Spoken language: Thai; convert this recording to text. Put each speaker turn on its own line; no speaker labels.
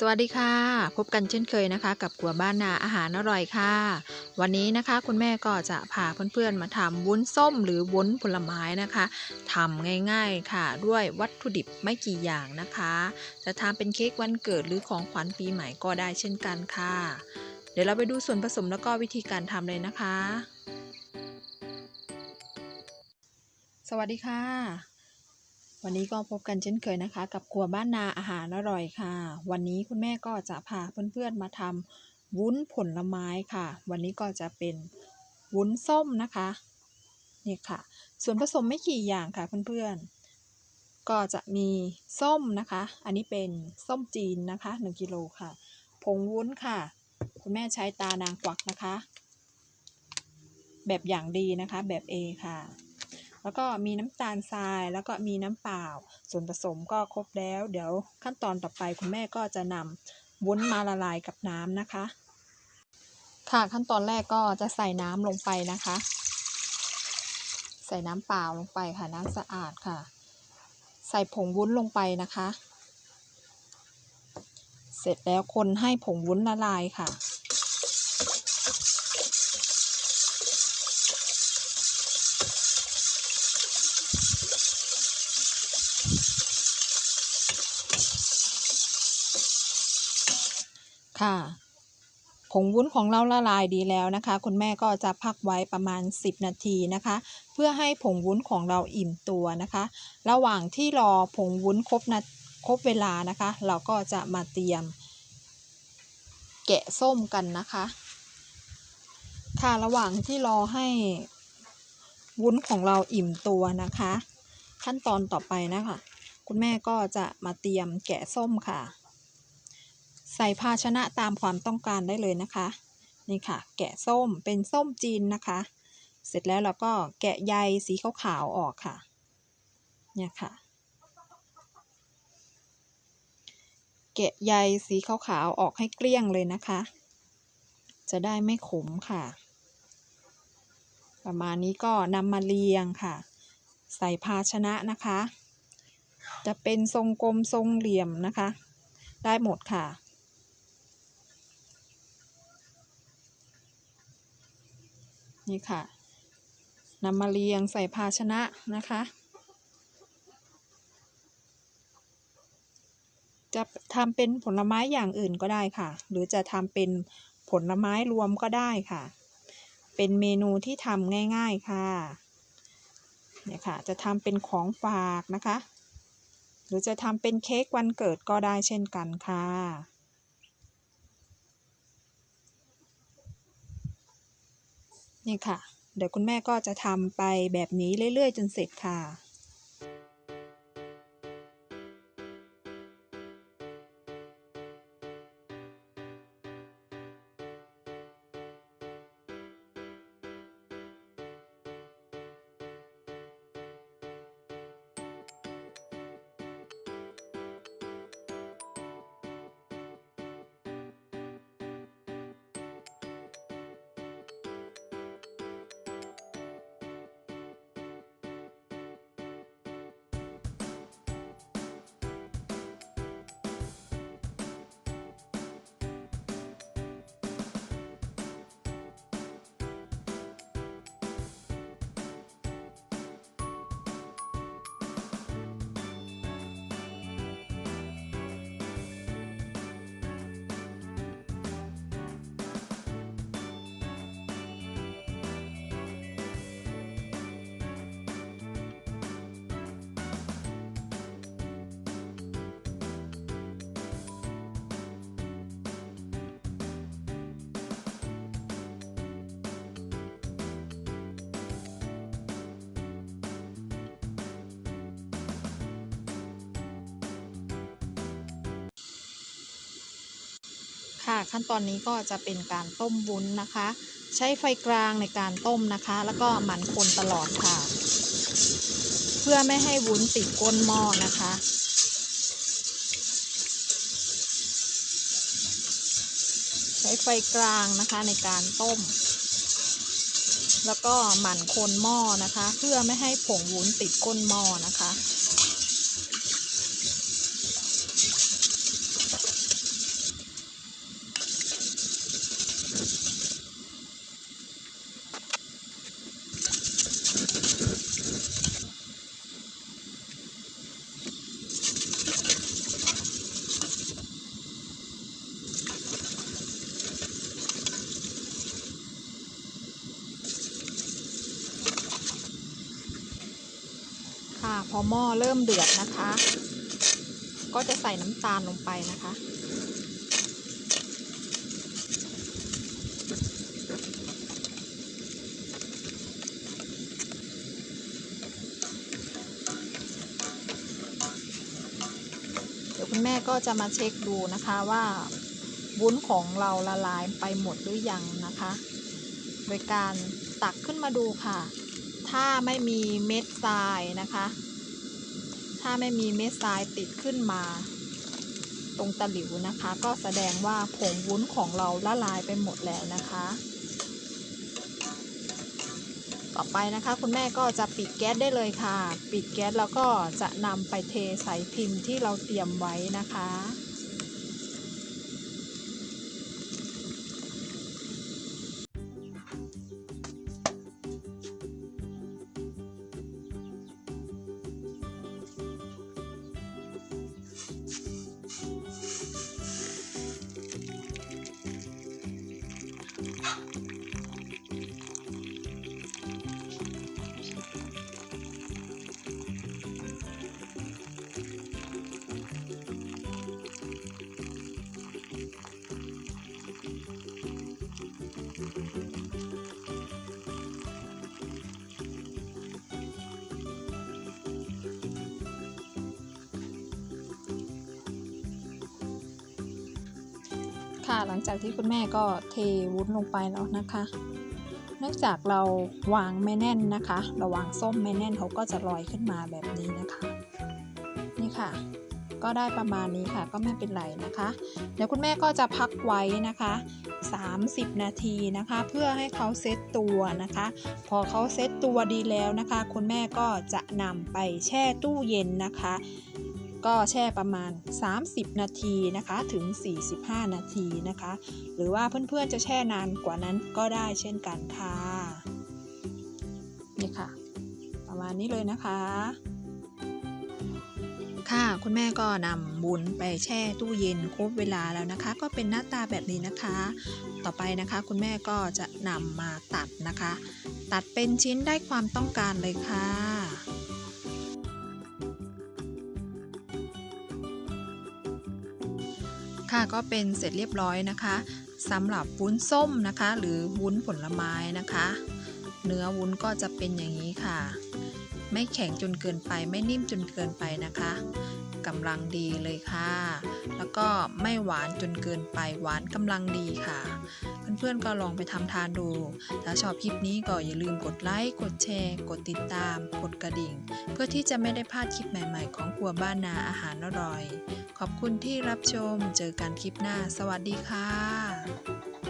สวัสดีค่ะ พบกันเช่นเคยนะคะ กับกัวบ้านนาอาหารอร่อยค่ะ วันนี้นะคะคุณแม่ก็จะพาเพื่อนๆมาทำวุ้นส้มหรือวุ้นผลไม้นะคะทำง่ายๆค่ะ ด้วยวัตถุดิบไม่กี่อย่างนะคะ จะทำเป็นเค้กวันเกิดหรือของขวัญปีใหม่ก็ได้เช่นกันค่ะ เดี๋ยวเราไปดูส่วนผสมแล้วก็วิธีการทำเลยนะคะ สวัสดีค่ะ วันนี้ก็พบกันเช่นเคยนะคะ กับครัวบ้านนาอาหารอร่อยค่ะ วันนี้คุณแม่ก็จะพาเพื่อนๆมาทำวุ้นผลไม้ค่ะ วันนี้ก็จะเป็นวุ้นส้มนะคะนี่ค่ะ ส่วนผสมไม่กี่อย่างค่ะเพื่อนๆ ก็จะมีส้มนะคะ อันนี้เป็นส้มจีนนะคะ 1กิโลค่ะ ผงวุ้นค่ะ คุณแม่ใช้ตานางกวักนะคะ แบบอย่างดีนะคะ แบบ A ค่ะ แล้วก็มีน้ำตาลทรายแล้วก็มีน้ำเปล่า ส่วนผสมก็ครบแล้ว เดี๋ยวขั้นตอนต่อไปคุณแม่ก็จะนำวุ้นมาละลายกับน้ำนะคะ ค่ะขั้นตอนแรกก็จะใส่น้ำลงไปนะคะ ใส่น้ำเปล่าลงไปค่ะน้ำสะอาดค่ะ ใส่ผงวุ้นลงไปนะคะ เสร็จแล้วคนให้ผงวุ้นละลายค่ะ ค่ะผงวุ้นของเราละลายดีแล้วนะคะ คุณแม่ก็จะพักไว้ประมาณ 10 นาทีนะคะ เพื่อให้ผงวุ้นของเราอิ่มตัวนะคะ ระหว่างที่รอผงวุ้นครบนาครบเวลานะคะ เราก็จะมาเตรียม แกะส้มกันนะคะ ค่ะระหว่างที่รอให้วุ้นของเราอิ่มตัวนะคะ ขั้นตอนต่อไปนะคะ คุณแม่ก็จะมาเตรียมแกะส้มค่ะ ใส่ภาชนะตามความต้องการได้เลยนะคะ นี่ค่ะ แกะส้มเป็นส้มจีนนะคะ เสร็จแล้วเราก็แกะใยสีขาวๆออกค่ะ เนี่ยค่ะ แกะใยสีขาวๆออกให้เกลี้ยงเลยนะคะ จะได้ไม่ขมค่ะ ประมาณนี้ก็นำมาเรียงค่ะ ใส่ภาชนะนะคะ จะเป็นทรงกลมทรงเหลี่ยมนะคะได้หมดค่ะ นี่ค่ะนำมาเรียงใส่ภาชนะนะคะ จะทำเป็นผลไม้อย่างอื่นก็ได้ค่ะ หรือจะทำเป็นผลไม้รวมก็ได้ค่ะ เป็นเมนูที่ทำง่าย ๆค่ะเนี่ยค่ะ จะทำเป็นของฝากนะคะ หรือจะทำเป็นเค้กวันเกิดก็ได้เช่นกันค่ะ นี่ค่ะ เดี๋ยวคุณแม่ก็จะทำไปแบบนี้เรื่อยๆ จนเสร็จค่ะ ค่ะ ขั้นตอนนี้ก็จะเป็นการต้มวุ้นนะคะ ใช้ไฟกลางในการต้มนะคะ แล้วก็หมั่นคนตลอดค่ะ เพื่อไม่ให้วุ้นติดก้นหม้อนะคะใช้ไฟกลางนะคะในการต้ม แล้วก็หมั่นคนหม้อนะคะ เพื่อไม่ให้ผงวุ้นติดก้นหม้อนะคะ พอหม้อเริ่มเดือดนะคะ ก็จะใส่น้ำตาลลงไปนะคะ เดี๋ยวคุณแม่ก็จะมาเช็คดูนะคะว่าวุ้นของเราละลายไปหมดหรือยังนะคะ โดยการตักขึ้นมาดูค่ะ ถ้าไม่มีเม็ดทรายนะคะ ถ้าไม่มีเม็ดทรายติดขึ้นมา ตรงตะหลิวนะคะ ก็แสดงว่าผงวุ้นของเราละลายไปหมดแล้วนะคะ ต่อไปนะคะ คุณแม่ก็จะปิดแก๊สได้เลยค่ะ ปิดแก๊สแล้วก็จะนำไปเทใส่พิมพ์ที่เราเตรียมไว้นะคะ ค่ะหลังจากที่คุณแม่ก็เทวุ้นลงไปแล้วนะคะ เนื่องจากเราวางไม่แน่นนะคะเราวางส้มไม่แน่นเขาก็จะลอยขึ้นมาแบบนี้นะคะ นี่ค่ะ ก็ได้ประมาณนี้ค่ะ ก็ไม่เป็นไรนะคะ เดี๋ยวคุณแม่ก็จะพักไว้นะคะ 30 นาทีนะคะ เพื่อให้เขาเซตตัวนะคะ พอเขาเซตตัวดีแล้วนะคะ คุณแม่ก็จะนำไปแช่ตู้เย็นนะคะ ก็แช่ประมาณ 30 นาทีนะคะถึง 45 นาทีนะคะ หรือว่าเพื่อนๆจะแช่นานกว่านั้นก็ได้เช่นกันค่ะนี่ค่ะ ประมาณนี้เลยนะคะ ค่ะคุณแม่ก็นำบุญไปแช่ตู้เย็นครบเวลาแล้วนะคะ ก็เป็นหน้าตาแบบนี้นะคะ ต่อไปนะคะคุณแม่ก็จะนำมาตัดนะคะ ตัดเป็นชิ้นได้ความต้องการเลยค่ะ ค่ะก็เป็นเสร็จเรียบร้อยนะคะสำหรับวุ้นส้มนะคะ หรือวุ้นผลไม้นะคะ เนื้อวุ้นก็จะเป็นอย่างนี้ค่ะ ไม่แข็งจนเกินไป ไม่นิ่มจนเกินไปนะคะกำลังดีเลยค่ะ แล้วก็ไม่หวานจนเกินไปหวานกำลังดีค่ะ เพื่อนๆก็ลองไปทำทานดู ถ้าชอบคลิปนี้ก็อย่าลืมกดไลค์ กดแชร์ กดติดตาม กดกระดิ่ง เพื่อที่จะไม่ได้พลาดคลิปใหม่ๆ ของครัวบ้านนาอาหารอร่อย ขอบคุณที่รับชม เจอกันคลิปหน้า สวัสดีค่ะ